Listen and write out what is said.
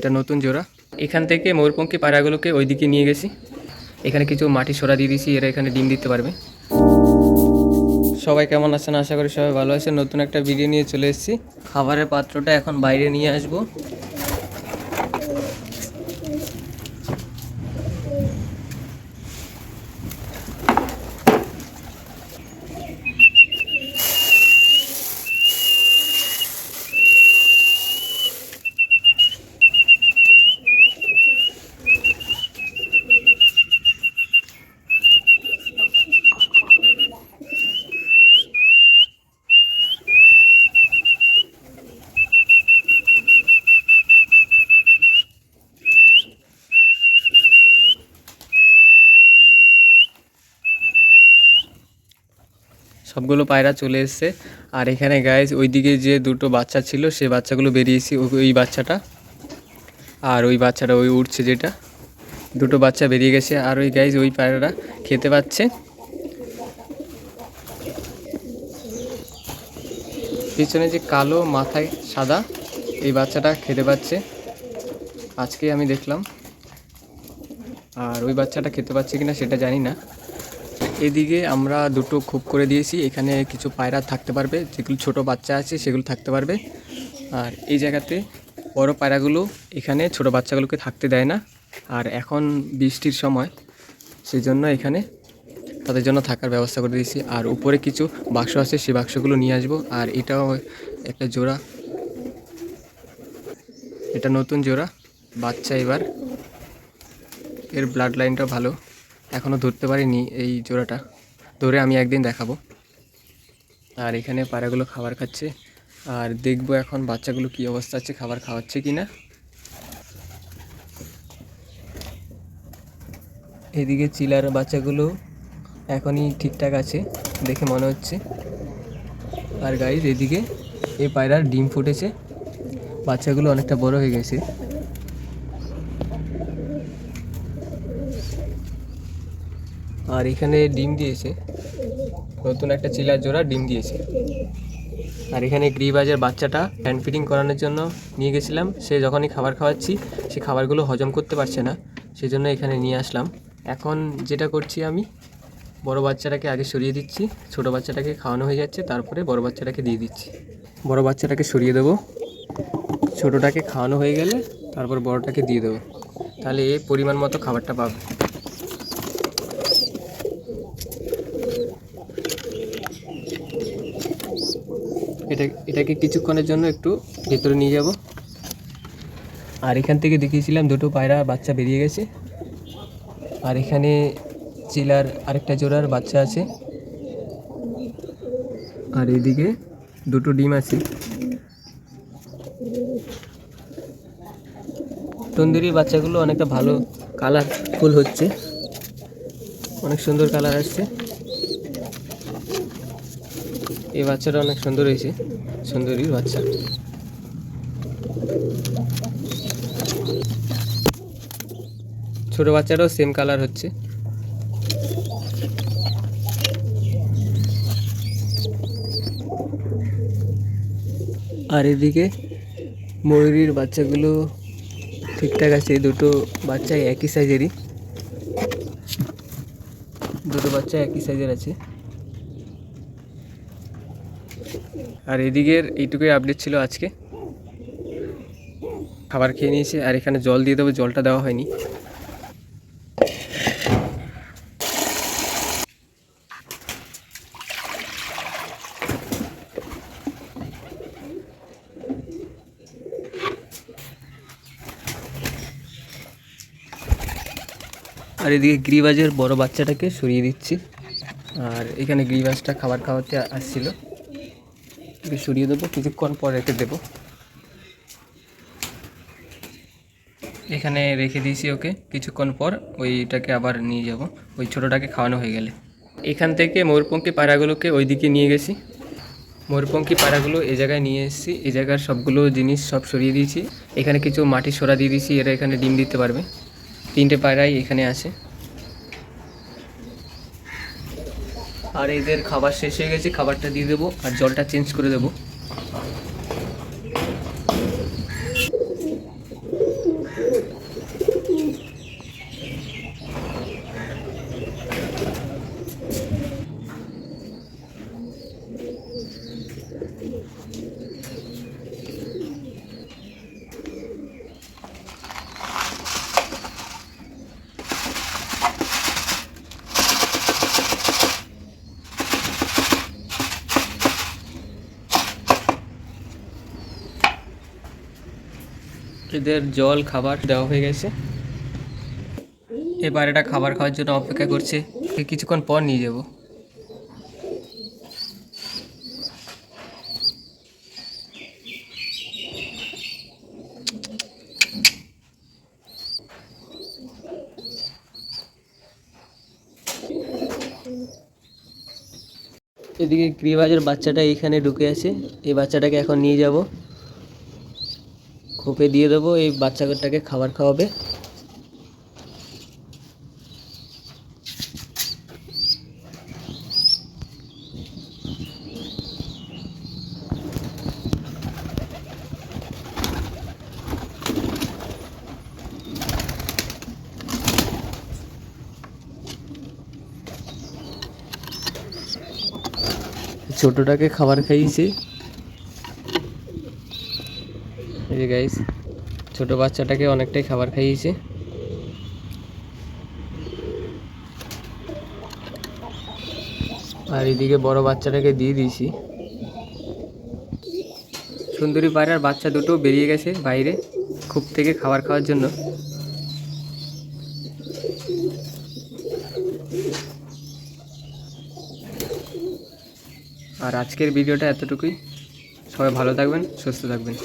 এটা নতুন জোড়া। এখান থেকে ময়ূরপঙ্খী পায়রাগুলোকে ওইদিকে নিয়ে গেছি। এখানে কিছু মাটি সরা দিয়ে দিয়েছি, এরা এখানে ডিম দিতে পারবে। সবাই কেমন আছেন? আশা করি সবাই ভালো আছেন। নতুন একটা ভিডিও নিয়ে চলে এসেছি। খাবারের পাত্রটা এখন বাইরে নিয়ে আসব। সবগুলো পায়রা চলে এসছে। আর এখানে গাইজ ওইদিকে যে দুটো বাচ্চা ছিল, সে বাচ্চাগুলো বেরিয়েছি ওই বাচ্চাটা। আর ওই বাচ্চাটা ওই উঠছে যেটা। দুটো বাচ্চা বেরিয়ে গেছে, আর ওই গাইজ ওই পায়রাটা খেতে পাচ্ছে। পিছনে যে কালো মাথায় সাদা, এই বাচ্চাটা খেতে পাচ্ছে। আজকে আমি দেখলাম। আর ওই বাচ্চাটা খেতে পাচ্ছে কিনা সেটা জানি না। এদিকে আমরা দুটো খুব করে দিয়েছি। এখানে কিছু পায়রা থাকতে পারবে, যেগুলো ছোট বাচ্চা আছে সেগুলো থাকতে পারবে। আর এই জায়গাতে বড় পায়রাগুলো এখানে ছোট বাচ্চাগুলোকে থাকতে দেয় না। আর এখন বৃষ্টির সময় সেই জন্য এখানে তাদের জন্য থাকার ব্যবস্থা করে দিয়েছি। আর উপরে কিছু বাক্স আছে, সেই বাক্সগুলো নিয়ে আসব। আর এটাও একটা জোড়া। এটা নতুন জোড়া। বাচ্চা এবার। এর ব্লাড লাইনটা ভালো। এখনও ধরতে পারিনি এই জোড়াটা। ধরে আমি একদিন দেখাবো। আর এখানে পায়রাগুলো খাবার খাচ্ছে। আর দেখব এখন বাচ্চাগুলো কি অবস্থা আছে খাবার খাওয়াচ্ছে কি না এদিকে চিলার বাচ্চাগুলো এখনই ঠিকঠাক আছে দেখে মনে হচ্ছে। আর গাইজ এদিকে এই পায়রার ডিম ফুটেছে। বাচ্চাগুলো অনেকটা বড় হয়ে গেছে। আর এখানে ডিম দিয়েছে। নতুন একটা চিলার জোড়া ডিম দিয়েছে। আর এখানে গ্রিবাজের বাচ্চাটা হ্যান্ড ফিডিং করানোর জন্য নিয়ে গেছিলাম। সে যখনই খাবার খাওয়াচ্ছি, সে খাবারগুলো হজম করতে পারছে না। সেই জন্য এখানে নিয়ে আসলাম। এখন যেটা করছি আমি, বড় বাচ্চাটাকে আগে সরিয়ে দিচ্ছি। ছোট বাচ্চাটাকে খাওয়ানো হয়ে যাচ্ছে, তারপরে বড় বাচ্চাটাকে দিয়ে দিচ্ছি। বড় বাচ্চাটাকে সরিয়ে দেবো। ছোটোটাকে খাওয়ানো হয়ে গেলে, তারপর বড়টাকে দিয়ে দেবো। তাহলে এ পরিমাণ মতো খাবারটা পাবে। এটা, এটাকে কিছুক্ষণের জন্য একটু ভেতরে নিয়ে যাব। আর এখান থেকে দেখিয়েছিলাম দুটো পায়রা, বাচ্চা বেরিয়ে গেছে। আর এখানে চিলার আরেকটা জোড়ার বাচ্চা আছে। আর এদিকে দুটো ডিম আছে। তন্দুরির বাচ্চাগুলো অনেকটা ভালো কালারফুল হচ্ছে। অনেক সুন্দর কালার আসছে। এই বাচ্চাটা অনেক সুন্দর হয়েছে। সুন্দরীর বাচ্চা। ছোট বাচ্চাটাও সেম কালার হচ্ছে। আর এদিকে ময়ূরীর বাচ্চাগুলো ঠিকঠাক আছে দুটো বাচ্চা একই সাইজেরই দুটো বাচ্চা একই সাইজের আছে। আর এদিকের এইটুকুই আপডেট ছিল আজকে। খাবার খেয়ে নিয়েছে, আর এখানে জল দিয়ে দেবো, জলটা দেওয়া হয়নি। আর এদিকে গ্রিবাজের বড় বাচ্চাটাকে সরিয়ে দিচ্ছি। আর এখানে গ্রিবাজটা খাবার খাওয়াতে আসছিল। একে সরিয়ে দেবো, কিছুক্ষণ পর রেখে দেবো। এখানে রেখে দিয়েছি ওকে, কিছুক্ষণ পর ওইটাকে আবার নিয়ে যাব, ওই ছোটোটাকে খাওয়ানো হয়ে গেলে। এখান থেকে ময়ূরপঙ্খী পায়রাগুলোকে ওইদিকে নিয়ে গেছি। ময়ূরপঙ্খী পাড়াগুলো এ জায়গায় নিয়ে এসেছি, এ জায়গার সবগুলো জিনিস সব সরিয়ে দিয়েছি। এখানে কিছু মাটি সরা দিয়ে দিয়েছি, এরা এখানে ডিম দিতে পারবে। তিনটে পায়রাই এখানে আছে। আর এদের খাবার শেষ হয়ে গেছে খাবারটা দিয়ে দেবো আর জলটা চেঞ্জ করে দেবো। এদের জল, খাবার দেওয়া হয়ে গেছে। এবার এটা খাবার খাওয়ার জন্য অপেক্ষা করছে। কিছুক্ষণ পর নিয়ে যাব। এদিকে গ্রিবাজের বাচ্চাটা এখানে ঢুকে আছে। এই বাচ্চাটাকে এখন নিয়ে যাব। খোপে দিয়ে দেবো এই বাচ্চাটাকে খাবার খাওয়াবে। ছোটটাকে খাবার খাইয়েছে এই যে গাইস ছোট বাচ্চাটাকে অনেকটাই খাবার খাইয়েছে। আর এদিকে বড় বাচ্চাটাকে দিয়ে দিয়েছি। সুন্দরী পায়রার বাচ্চা দুটো বেরিয়ে গেছে বাইরে খুব থেকে খাবার খাওয়ার জন্য। আর আজকের ভিডিওটা এতটুকুই। সবাই ভালো থাকবেন, সুস্থ থাকবেন।